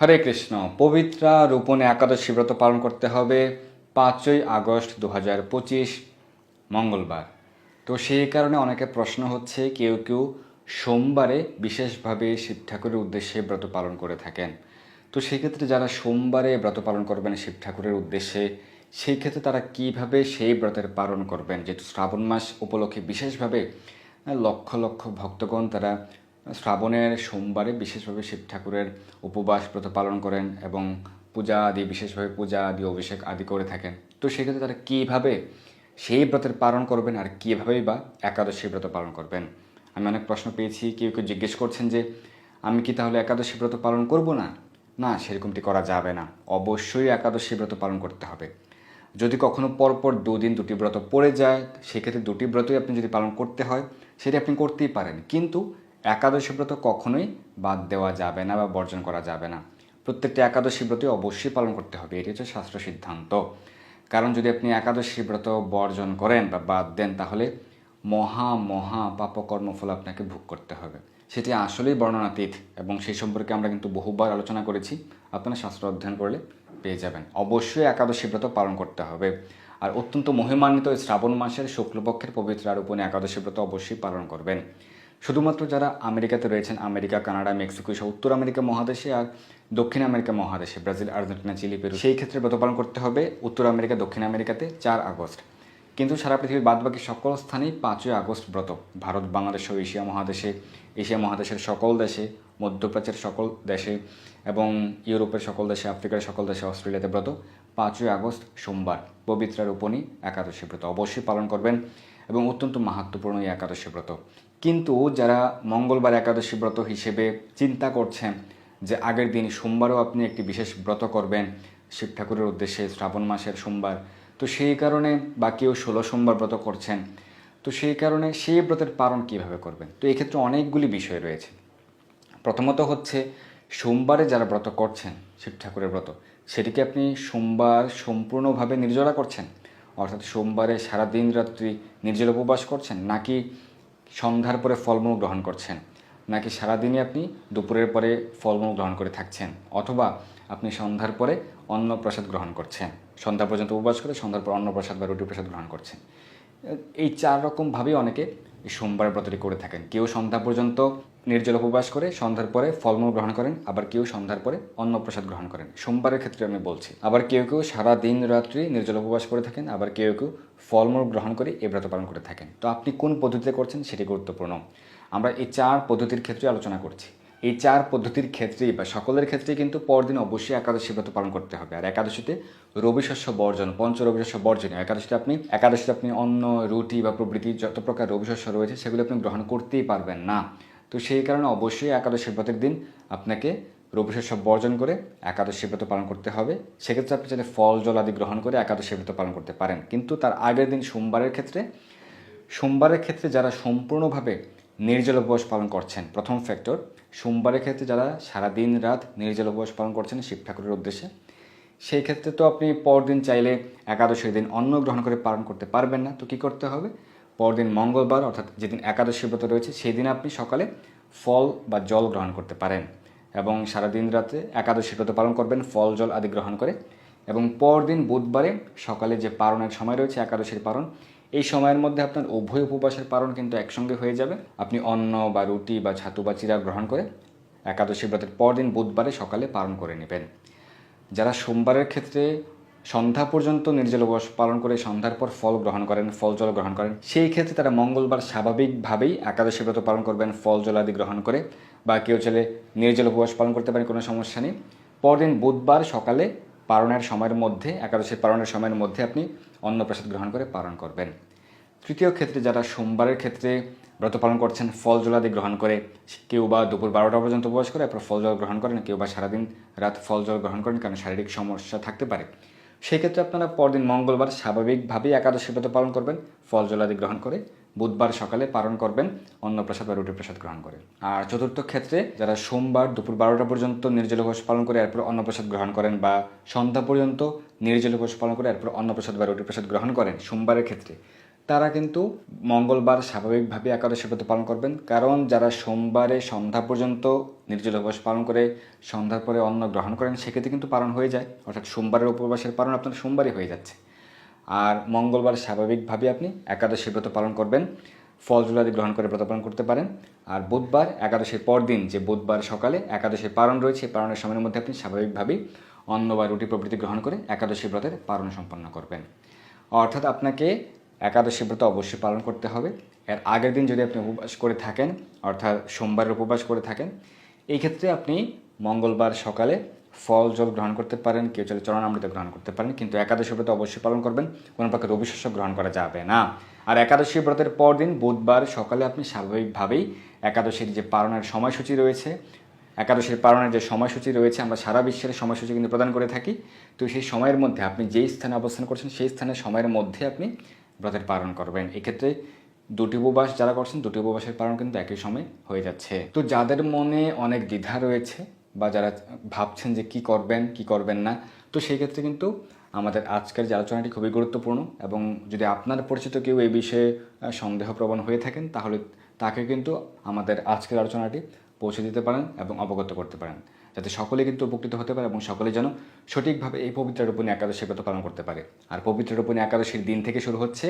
হরে কৃষ্ণ, পবিত্রা রূপনে একাদশী ব্রত পালন করতে হবে। পাঁচই আগস্ট দু হাজার পঁচিশ, মঙ্গলবার। তো সেই কারণে অনেকে প্রশ্ন হচ্ছে, কেউ কেউ সোমবারে বিশেষভাবে শিব ঠাকুরের উদ্দেশ্যে ব্রত পালন করে থাকেন। তো সেক্ষেত্রে যারা সোমবারে ব্রত পালন করবেন শিব ঠাকুরের উদ্দেশ্যে সেই ক্ষেত্রে তারা কীভাবে সেই ব্রতের পালন করবেন? যেহেতু শ্রাবণ মাস উপলক্ষে বিশেষভাবে লক্ষ লক্ষ ভক্তগণ তারা শ্রাবণের সোমবারে বিশেষভাবে শিব ঠাকুরের উপবাস ব্রত পালন করেন এবং পূজা আদি, বিশেষভাবে পূজা আদি, অভিষেক আদি করে থাকেন। তো সেক্ষেত্রে তারা কীভাবে সেই ব্রতের পালন করবেন আর কীভাবেই বা একাদশী ব্রত পালন করবেন? আমি অনেক প্রশ্ন পেয়েছি, কেউ কেউ জিজ্ঞেস করছেন যে, আমি কি তাহলে একাদশী ব্রত পালন করব না? না, সেরকমটি করা যাবে না। অবশ্যই একাদশী ব্রত পালন করতে হবে। যদি কখনো পরপর দুদিন দুটি ব্রত পড়ে যায়, সেক্ষেত্রে দুটি ব্রতই আপনি যদি পালন করতে হয়, সেটি আপনি করতেই পারেন। কিন্তু একাদশী ব্রত কখনোই বাদ দেওয়া যাবে না বা বর্জন করা যাবে না। প্রত্যেকটি একাদশী ব্রতই অবশ্যই পালন করতে হবে, এটি হচ্ছে শাস্ত্র সিদ্ধান্ত। কারণ যদি আপনি একাদশী ব্রত বর্জন করেন বা বাদ দেন, তাহলে মহা মহা পাপকর্মফল আপনাকে ভোগ করতে হবে। সেটি আসলেই বর্ণনাতীত এবং সেই সম্পর্কে আমরা কিন্তু বহুবার আলোচনা করেছি। আপনারা শাস্ত্র অধ্যয়ন করলে পেয়ে যাবেন। অবশ্যই একাদশী ব্রত পালন করতে হবে। আর অত্যন্ত মহিমান্বিত শ্রাবণ মাসের শুক্লপক্ষের পবিত্র আরোপণে একাদশী ব্রত অবশ্যই পালন করবেন। শুধুমাত্র যারা আমেরিকাতে রয়েছেন, আমেরিকা, কানাডা, মেক্সিকো সহ উত্তর আমেরিকা মহাদেশে আর দক্ষিণ আমেরিকা মহাদেশে, ব্রাজিল, আর্জেন্টিনা, চিলি, পেরু, সেই ক্ষেত্রে ব্রত পালন করতে হবে উত্তর আমেরিকা, দক্ষিণ আমেরিকাতে চার আগস্ট। কিন্তু সারা পৃথিবীর বাদবাকি সকল স্থানেই পাঁচই আগস্ট ব্রত। ভারত, বাংলাদেশ ও এশিয়া মহাদেশে, এশিয়া মহাদেশের সকল দেশে, মধ্যপ্রাচ্যের সকল দেশে এবং ইউরোপের সকল দেশে, আফ্রিকার সকল দেশে অস্ট্রেলিয়াতে ব্রত। পাঁচই আগস্ট সোমবার, পবিত্রা রূপণী একাদশী ব্রত। অবশ্যই পালন করবেন। এবং অত্যন্ত মাহাত্মপূর্ণ এই একাদশী ব্রত। কিন্তু যারা মঙ্গলবার একাদশী ব্রত হিসেবে চিন্তা করছেন যে আগের দিন সোমবারও আপনি একটি বিশেষ ব্রত করবেন শিব ঠাকুরের উদ্দেশ্যে শ্রাবণ মাসের সোমবার, তো সেই কারণে বা কেউ ষোলো সোমবার ব্রত করছেন, তো সেই কারণে সেই ব্রতের পালন কীভাবে করবেন? তো এক্ষেত্রে অনেকগুলি বিষয় রয়েছে। প্রথমত হচ্ছে, সোমবারে যারা ব্রত করছেন, শিব ঠাকুরের ব্রত, সেটিকে আপনি সোমবার সম্পূর্ণভাবে নির্জলা করছেন? অর্থাৎ সোমবারে সারা দিন রাত্রি নির্জল উপবাস করছেন নাকি সন্ধ্যার পরে ফলমূল গ্রহণ করছেন? নাকি সারাদিনই আপনি দুপুরের পরে ফলমূল গ্রহণ করে থাকছেন? অথবা আপনি সন্ধ্যার পরে অন্ন প্রসাদ গ্রহণ করছেন? সন্ধ্যা পর্যন্ত উপবাস করে সন্ধ্যার পর অন্নপ্রসাদ বা রুটি প্রসাদ গ্রহণ করছেন। এই চার রকমভাবেই অনেকে এই সোমবারের ব্রতটি করে থাকেন। কেউ সন্ধ্যা পর্যন্ত নির্জল উপবাস করে, সন্ধ্যার পরে ফলমূল গ্রহণ করেন, আবার কেউ সন্ধ্যার পরে অন্নপ্রসাদ গ্রহণ করেন। সোমবারের ক্ষেত্রে আমি বলছি, আবার কেউ কেউ সারা দিন রাত্রি নির্জল উপবাস করে থাকেন, আবার কেউ কেউ ফলমূল গ্রহণ করে এই ব্রত পালন করে থাকেন। তো আপনি কোন পদ্ধতিতে করছেন সেটি গুরুত্বপূর্ণ। আমরা এই চার পদ্ধতির ক্ষেত্রে আলোচনা করছি। এই চার পদ্ধতির ক্ষেত্রেই বা সকলের ক্ষেত্রেই কিন্তু পরদিন অবশ্যই একাদশী ব্রত পালন করতে হবে। আর একাদশীতে রবি শস্য বর্জন, পঞ্চ রবি শস্য বর্জনীয় একাদশীতে আপনি একাদশীতে আপনি অন্ন, রুটি বা প্রভৃতি যত প্রকার রবি শস্য রয়েছে, সেগুলো আপনি গ্রহণ করতেই পারবেন না। তো সেই কারণে অবশ্যই একাদশী ব্রতের দিন আপনাকে রবি শস্য বর্জন করে একাদশী ব্রত পালন করতে হবে। সেক্ষেত্রে আপনি চাইলে ফল, জল আদি গ্রহণ করে একাদশী ব্রত পালন করতে পারেন। কিন্তু তার আগের দিন সোমবারের ক্ষেত্রে সোমবারের ক্ষেত্রে যারা সম্পূর্ণভাবে নির্জল উপবাস পালন করছেন, প্রথম ফ্যাক্টর সোমবারের ক্ষেত্রে যারা সারা দিন রাত নির্জল উপবাস পালন করছেন শিব ঠাকুরের উদ্দেশ্যে, সেই ক্ষেত্রে তো আপনি পরদিন চাইলে একাদশীর দিন অন্ন গ্রহণ করে পালন করতে পারবেন না। তো কী করতে হবে? পরদিন মঙ্গলবার, অর্থাৎ যেদিন একাদশী ব্রত রয়েছে সেই দিন আপনি সকালে ফল বা জল গ্রহণ করতে পারেন এবং সারা দিন রাতে একাদশী ব্রত পালন করবেন, ফল, জল আদি গ্রহণ করে। এবং পরদিন বুধবারে সকালে যে পারণের সময় রয়েছে, একাদশীর পারণ, এই সময়ের মধ্যে আপনার উভয় উপবাসের পারণ কিন্তু একসঙ্গে হয়ে যাবে। আপনি অন্ন বা রুটি বা ছাতু বা চিরা গ্রহণ করে একাদশী ব্রতের পরদিন বুধবারে সকালে পালন করে নেবেন। যারা সোমবারের ক্ষেত্রে সন্ধ্যা পর্যন্ত নির্জল উপবাস পালন করে সন্ধ্যার পর ফল গ্রহণ করেন, ফল জল গ্রহণ করেন। সেই ক্ষেত্রে তারা মঙ্গলবার স্বাভাবিকভাবেই একাদশী ব্রত পালন করবেন, ফল জল আদি গ্রহণ করে বা কেউ চাইলে নির্জল উপবাস পালন করতে পারেন, কোনো সমস্যা নেই। পরদিন বুধবার সকালে পালনের সময়ের মধ্যে একাদশীর পালনের সময়ের মধ্যে আপনি অন্নপ্রসাদ গ্রহণ করে পালন করবেন। তৃতীয় ক্ষেত্রে যারা সোমবারের ক্ষেত্রে ব্রত পালন করছেন, ফল জলাদি গ্রহণ করে, কেউ বা দুপুর বারোটা পর্যন্ত উপবাস করে, এরপর ফল জল গ্রহণ করেন, কেউ বা সারাদিন রাত ফল জল গ্রহণ করেন, কারণ শারীরিক সমস্যা থাকতে পারে। সেই ক্ষেত্রে আপনারা পরদিন মঙ্গলবার স্বাভাবিকভাবেই একাদশী ব্রত পালন করবেন, ফল জলাদি গ্রহণ করে বুধবার সকালে পালন করবেন অন্নপ্রসাদ বা রুটি প্রসাদ গ্রহণ করে। আর চতুর্থ ক্ষেত্রে যারা সোমবার দুপুর বারোটা পর্যন্ত নির্জল ঘোষ পালন করে, এরপর অন্নপ্রসাদ গ্রহণ করেন বা সন্ধ্যা পর্যন্ত নির্জল ঘোষ পালন করে, এরপর অন্নপ্রসাদ বা রুটি প্রসাদ গ্রহণ করেন সোমবারের ক্ষেত্রে তারা কিন্তু মঙ্গলবার স্বাভাবিকভাবে একাদশী ব্রত পালন করবেন। কারণ যারা সোমবারে সন্ধ্যা পর্যন্ত নির্জল উপবাস পালন করে সন্ধ্যার পরে অন্ন গ্রহণ করেন, সেক্ষেত্রে কিন্তু পালন হয়ে যায়। অর্থাৎ সোমবারের উপবাসের পালন আপনার সোমবারই হয়ে যাচ্ছে। আর মঙ্গলবার স্বাভাবিকভাবে আপনি একাদশী ব্রত পালন করবেন। ফল জুলাদি গ্রহণ করে ব্রত পালন করতে পারেন। আর বুধবার একাদশীর পর দিন যে বুধবার সকালে একাদশীর পালন রয়েছে পালনের সময়ের মধ্যে আপনি স্বাভাবিকভাবেই অন্ন বা রুটি প্রভৃতি গ্রহণ করে একাদশী ব্রতের পালন সম্পন্ন করবেন। অর্থাৎ আপনাকে একাদশী ব্রত অবশ্যই পালন করতে হবে। এর আগের দিন যদি আপনি উপবাস করে থাকেন, অর্থাৎ সোমবারের উপবাস করে থাকেন, এই ক্ষেত্রে আপনি মঙ্গলবার সকালে ফল, জল গ্রহণ করতে পারেন, কেউ চলে চরণ চরণামৃত গ্রহণ করতে পারেন, কিন্তু একাদশী ব্রত অবশ্যই পালন করবেন, কোনো প্রকার রবি শস্য গ্রহণ করা যাবে না। আর একাদশী ব্রতের পর দিন, বুধবার সকালে আপনি স্বাভাবিকভাবেই একাদশীর যে পালনের সময়সূচি রয়েছে, একাদশীর পালনের যে সময়সূচি রয়েছে, আমরা সারা বিশ্বের সময়সূচি কিন্তু প্রদান করে থাকি। তো সেই সময়ের মধ্যে আপনি যেই স্থানে অবস্থান করছেন, সেই স্থানের সময়ের মধ্যে আপনি ব্রতের পালন করবেন। এক্ষেত্রে দুটি উপবাস যারা করছেন, দুটি উপবাসের পালন কিন্তু একই সময় হয়ে যাচ্ছে। তো যাদের মনে অনেক দ্বিধা রয়েছে বা যারা ভাবছেন যে কি করবেন কি করবেন না, তো সেই ক্ষেত্রে কিন্তু আমাদের আজকের যে আলোচনাটি খুবই গুরুত্বপূর্ণ এবং যদি আপনার পরিচিত কেউ এই বিষয়ে সন্দেহপ্রবণ হয়ে থাকেন, তাহলে তাকে কিন্তু আমাদের আজকের আলোচনাটি পৌঁছে দিতে পারেন এবং অবগত করতে পারেন। যাতে সকলে কিন্তু উপকৃত হতে পারে এবং সকলে যেন সঠিকভাবে এই পবিত্র রূপণী একাদশী ব্রত পালন করতে পারে। আর পবিত্র রূপণী একাদশীর দিন থেকে শুরু হচ্ছে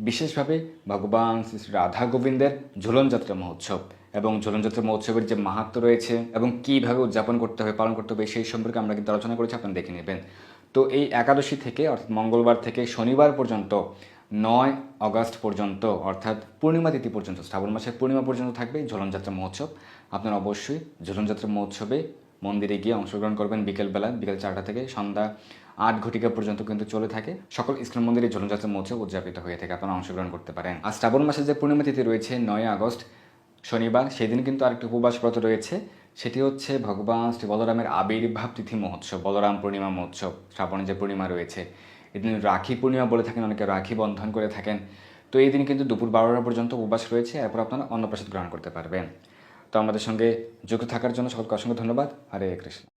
বিশেষভাবে ভগবান শ্রী রাধা গোবিন্দের ঝুলন যাত্রা মহোৎসব এবং ঝুলনযাত্রা মহোৎসবের যে মাহাত্ম রয়েছে এবং কীভাবে উদযাপন করতে হবে পালন করতে হবে সেই সম্পর্কে আমরা কিন্তু আলোচনা করেছি, আপনারা দেখে নেবেন। তো এই একাদশী থেকে, অর্থাৎ মঙ্গলবার থেকে শনিবার পর্যন্ত, নয় অগস্ট পর্যন্ত, অর্থাৎ পূর্ণিমা তিথি পর্যন্ত, শ্রাবণ মাসের পূর্ণিমা পর্যন্ত থাকবে ঝুলনযাত্রা মহোৎসব। আপনারা অবশ্যই ঝুলনযাত্রা মহোৎসবে মন্দিরে গিয়ে অংশগ্রহণ করবেন বিকেলবেলা বিকেল চারটা থেকে। সন্ধ্যা আট ঘটিকা পর্যন্ত কিন্তু চলে থাকে। সকল ইসলাম মন্দিরে ঝুলনযাত্রা মহোৎসব উদযাপিত হয়ে থাকে। আপনারা অংশগ্রহণ করতে পারেন। আর শ্রাবণ মাসের যে পূর্ণিমা তিথি রয়েছে, নয় আগস্ট, শনিবার, সেদিন কিন্তু আরেকটি উপবাস ব্রত রয়েছে। সেটি হচ্ছে ভগবান শ্রী বলরামের আবির্ভাব তিথি মহোৎসব, বলরাম পূর্ণিমা মহোৎসব, শ্রাবণে যে পূর্ণিমা রয়েছে। এদিন রাখি পূর্ণিমা বলে থাকেন, অনেকে রাখি বন্ধন করে থাকেন। তো এই দিন কিন্তু দুপুর বারোটা পর্যন্ত উপবাস রয়েছে। এরপর আপনারা অন্নপ্রসাদ গ্রহণ করতে পারবেন। তো আমাদের সঙ্গে যুক্ত থাকার জন্য সকলকে অসংখ্য ধন্যবাদ। হরে কৃষ্ণ।